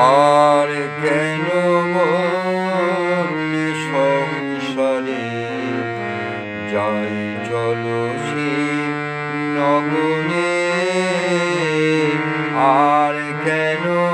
আর কেন সংসারে যাই চলো সে নগরে? আর কেন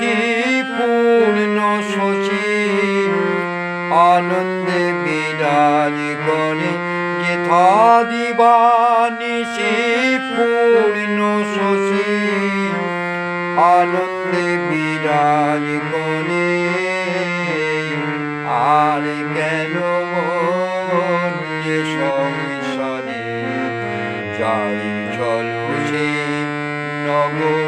দিবানিশি পূর্ণ শশী আনন্দে বিরাজ করে যেথা দিবানিশি পূর্ণ শশী আনন্দে বিরাজ করে আর কেন সংসারে যাই চলো নগরে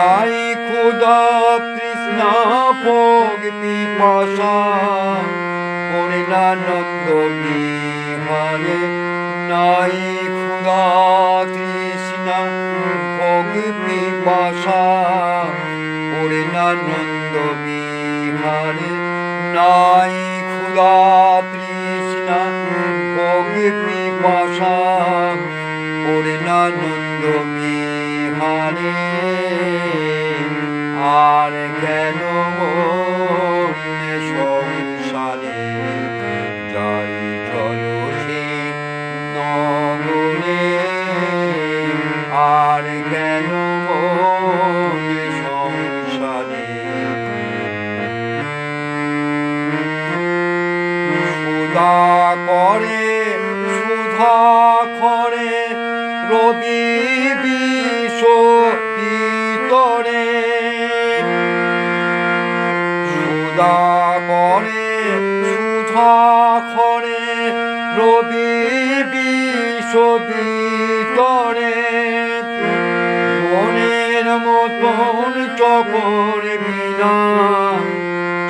নাই ক্ষুধা তৃষ্ণা ভোগ পিপাসা পরিণানন্দ বিহারে নাই ক্ষুধা তৃষ্ণা ভোগ পিপাসা পরিণানন্দ বিহারে নাই ক্ষুধা তৃষ্ণা ভোগ পিপাসা পরিণানন্দ বিহারে করে, রবি বিষ ভিতরে। সুধা করে সুধা করে, রবি বিষ ভিতরে। মনের মতন চকর বিনা,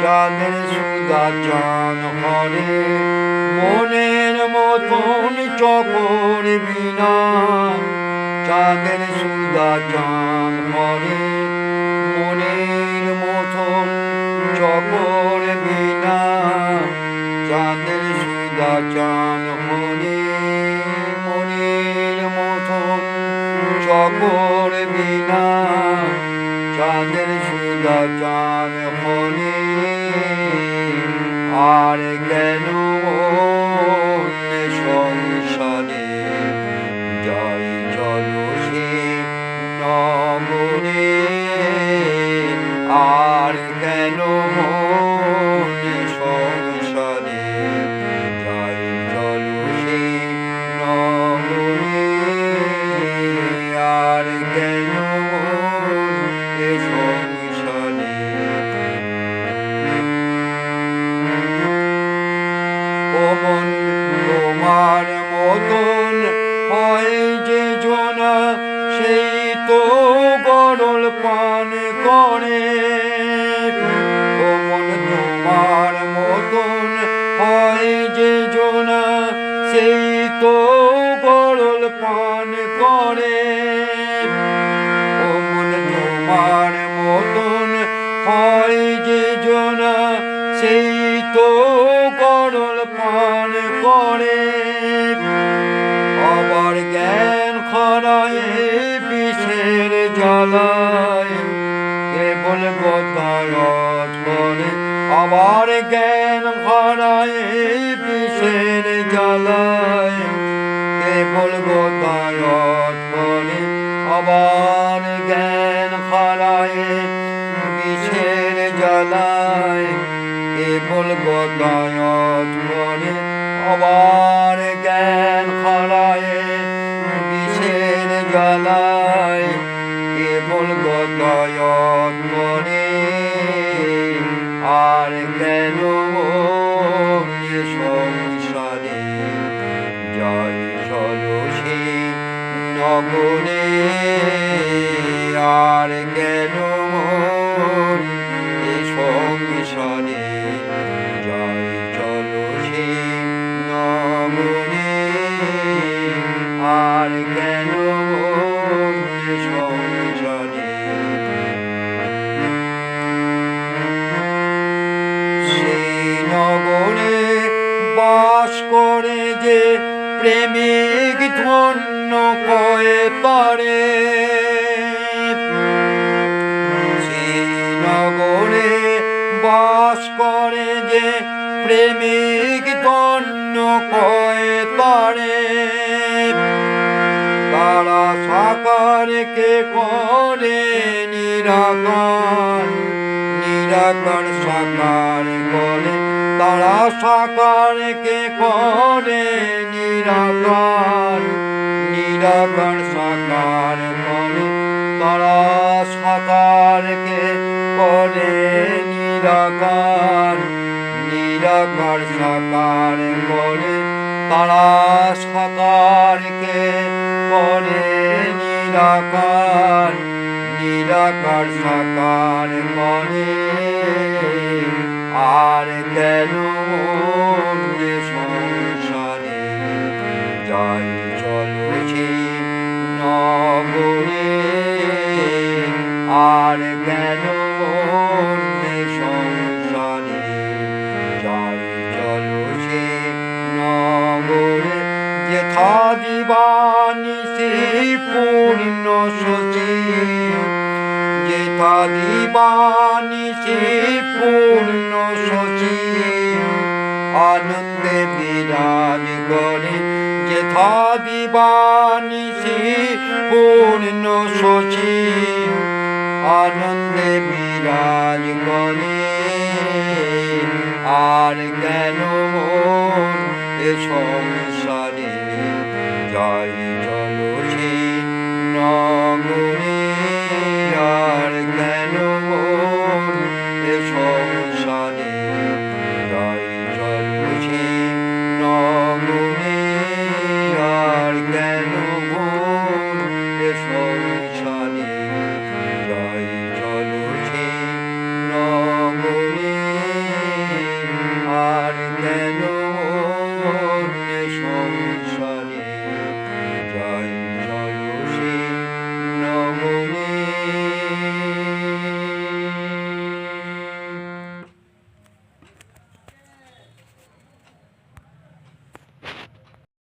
চাঁদের সুদা চান হরে মনের মতন চকর বিনা চাঁদের সুদা হরে মনের মতন চকর বিনা চাঁদের সুদা চান হরে মনের মতন চকর বিনা চাঁদের সুদা চান হরে আর কেন গরল পান করে কেবল গতায়ত করে আবার জ্ঞান খরায় বিষের জ্বালায়। কেবল গতায়ত করে আবার জ্ঞান খরায় বিষের জ্বালায়। কেবল গতায়ত করে আবার জ্ঞান বাস করে যে প্রেমিক ধন্য কয়ে পারে সেই নগরে বাস করে যে প্রেমিক ধন্য কয়ে পারে তারা সাকারকে করে নিরাকার নিরাকার সাকার করে তারা সাকারকে করে নিরাকার নিরাকার সাকার করে তারা সাকারকে করে নিরাকার নিরাকার সাকার করে তারা সাকারকে করে নিরাকার নিরাকার সাকার করে আর কেন সংসারে যাই চলো সে নগরে আর কেন সংসারে যাই চলো সে নগরে যেথা সেই পূর্ণ সচি দিবানি সেই পূর্ণ সচি আনন্দে বিরাজ করে যেথা দিবানি সেই পূর্ণ সচি আনন্দে বিরাজ করে আর কেন এ সব